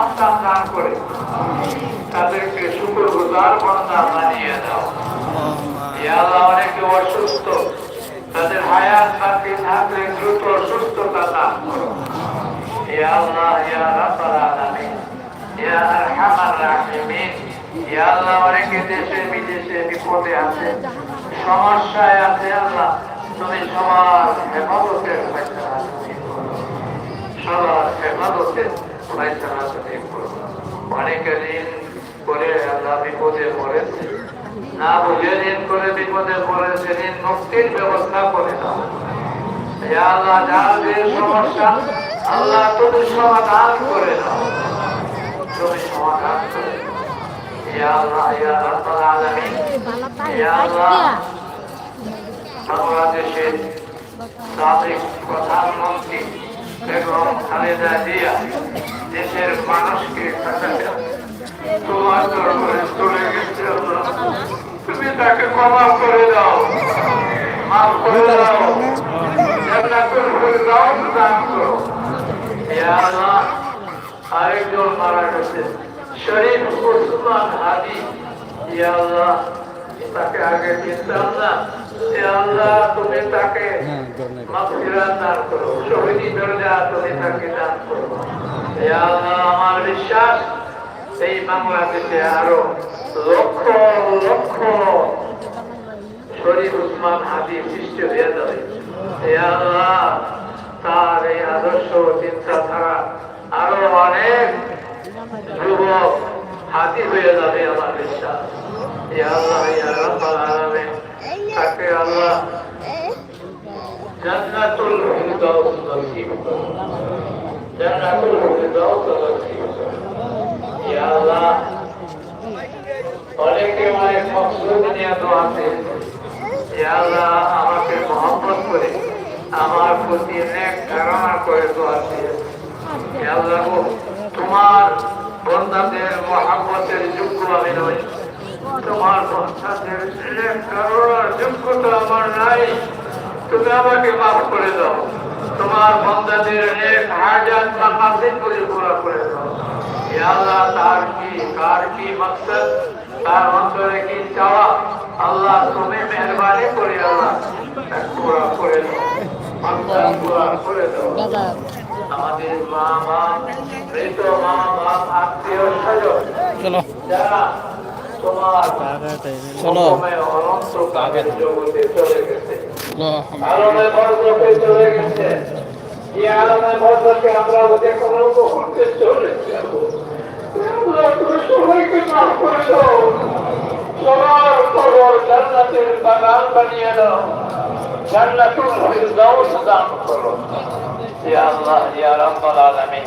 সন্তান দান করে তাদেরকে শুক্র গুজার বন্ধা বানিয়ে দাও। ইয়া আল্লাহ অনেকে অসুস্থ, তাদের হায়াত বাকি থাকলে দ্রুত সুস্থতা দান করো। ইয়া ইয়া ইয়া ইয়া আছে, সমস্যায় আছে আল্লাহ, তুমি সবার হেফাজতের সবার হেফাজতের ঋণ করে বিপদে পড়েছে না বুঝে ঋণ করে বিপদে পড়েছে ঋণ ব্যবস্থা করে দাও ইয়া আল্লাহ যাদের সমস্যা আল্লাহ তুমি সমাধান করে ইয়া ইয়া ইয়া প্রধানমন্ত্রী বেগম খালেদা জিয়া দেশের মানুষকে তোমার দরবারে চলে গেছে। তুমি তাকে ক্ষমা করে দাও, মাফ করে দাও। জান্নাতুল ফিরদাউস দান করো। ইয়া আল্লাহ, আরেকজন মারা গেছে। শরীফ ওসমান হাদি। ইয়া আল্লাহ তাকে আগে চিনতাম না। আল্লাহ তুমি তাকে মাগফিরাত দান করো শহীদি দরজা তুমি তাকে দান করো। আল্লাহ আমার বিশ্বাস এই বাংলাদেশে আরও লক্ষ লক্ষ শরীফ উসমান হাদি সৃষ্টি হয়ে যাবে। আল্লাহ তার এই আদর্শ চিন্তাধারা আরও অনেক যুবক হাতি হয়ে যাবে আমার বিশ্বাস। আল্লাহ তাকে আল্লাহ। অনেকে অনেক নিয়ে আমাকে মহব্বত করে আমার প্রতি নেক ধারণা করে তো আছে। তোমার বন্দাদের মহাব্বতের যোগ্য আমি নই। তোমার ধারণার যোগ্যতা আমার নাই তুমি আমাকে মাফ করে দাও। তোমার বন্দাদের নেক হাজার মাকাসিদ করে পুরা করে দাও। আল্লাহ তার কি কার কি মকসদ? তার অন্তরে কি চাওয়া? আল্লাহ তুমি মেহরবানি করে আল্লাহ পুরা করে দাও। করে দাও। আমাদের মা বাপ মৃত মা বাপ আত্মীয় স্বজন যারা চলো। আলমে বরকতে চলে গেছে এই আলমে বরকতে আমরা ওদের কোনো মুহূর্তে চলে যাব সবাইকে মাফ করে দাও সবার কবর জান্নাতের বাগান বানিয়ে দাও জান্নাতুল ফিরদাউস দান করো ইয়া আল্লাহ, ইয়া রাব্বাল আলামিন।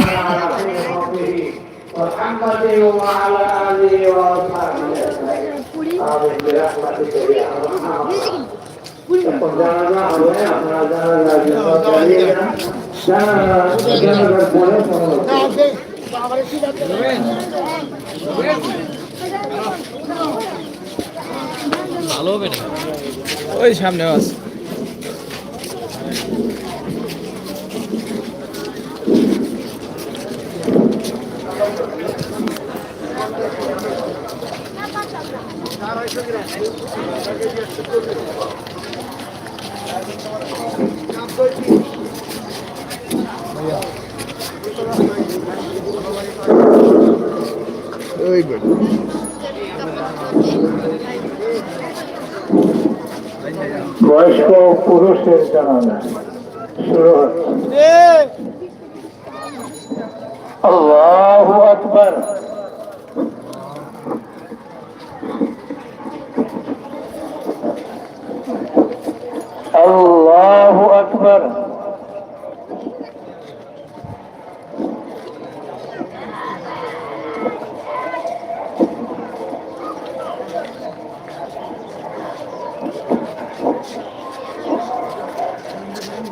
যান যারা যারা পরে ভালো হবে না ওই সামনে আছে ওই গুড বয়স্ক পুরুষের জানাজা শুরু হচ্ছে আল্লাহু আকবার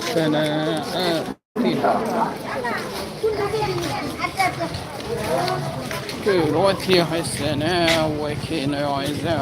三、二、一。Good, I think I said now we can